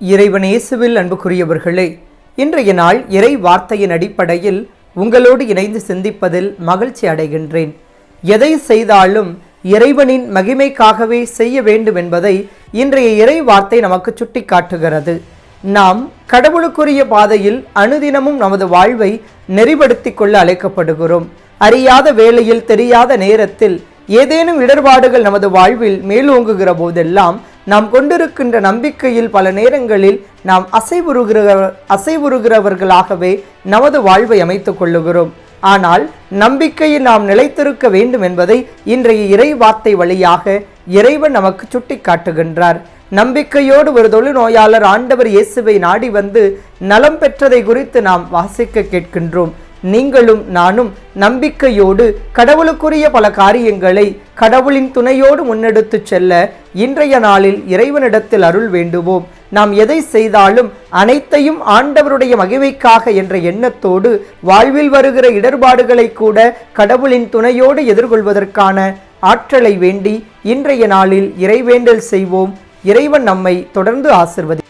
இறைவன் இயேசுவில் அன்புக்குரியவர்களே இன்றைய நாள் இறை வார்த்தையின் அடிப்படையில் உங்களோடு இணைந்து சிந்திப்பதில் மகிழ்ச்சி அடைகின்றேன். எதை செய்தாலும் இறைவனின் மகிமைக்காகவே செய்ய வேண்டும் என்பதை இன்றைய இறை வார்த்தை நமக்கு சுட்டிக்காட்டுகிறது. நாம் கடவுளுக்குரிய பாதையில் அனுதினமும் நமது வாழ்வை நெறிப்படுத்தி கொள்ள அழைக்கப்படுகிறோம். அறியாத வேளையில் தெரியாத நேரத்தில் ஏதேனும் இடர்பாடுகள் நமது வாழ்வில் மேலோங்குகிற போதெல்லாம் நாம் கொண்டிருக்கின்ற நம்பிக்கையில் பல நேரங்களில் நாம் அசைவுறுகிற அசைவுறுகிறவர்களாகவே நமது வாழ்வை அமைத்துக் கொள்ளுகிறோம். ஆனால் நம்பிக்கையில் நாம் நிலைத்திருக்க வேண்டும் என்பதை இன்றைய இறை வார்த்தை வழியாக இறைவன் நமக்கு சுட்டிக்காட்டுகின்றார். நம்பிக்கையோடு ஒரு தொழுநோயாளர் ஆண்டவர் இயேசுவை நாடி வந்து நலம் பெற்றதை குறித்து நாம் வாசிக்க கேட்கின்றோம். நீங்களும் நானும் நம்பிக்கையோடு கடவுளுக்குரிய பல காரியங்களை கடவுளின் துணையோடு முன்னெடுத்துச் செல்ல இன்றைய நாளில் இறைவனிடத்தில் அருள் வேண்டுவோம். நாம் எதை செய்தாலும் அனைத்தையும் ஆண்டவருடைய மகிழ்வைக்காக என்ற எண்ணத்தோடு வாழ்வில் வருகிற இடர்பாடுகளை கூட கடவுளின் துணையோடு எதிர்கொள்வதற்கான ஆற்றலை வேண்டி இன்றைய நாளில் இறைவேண்டல் செய்வோம். இறைவன் நம்மை தொடர்ந்து ஆசிர்வதி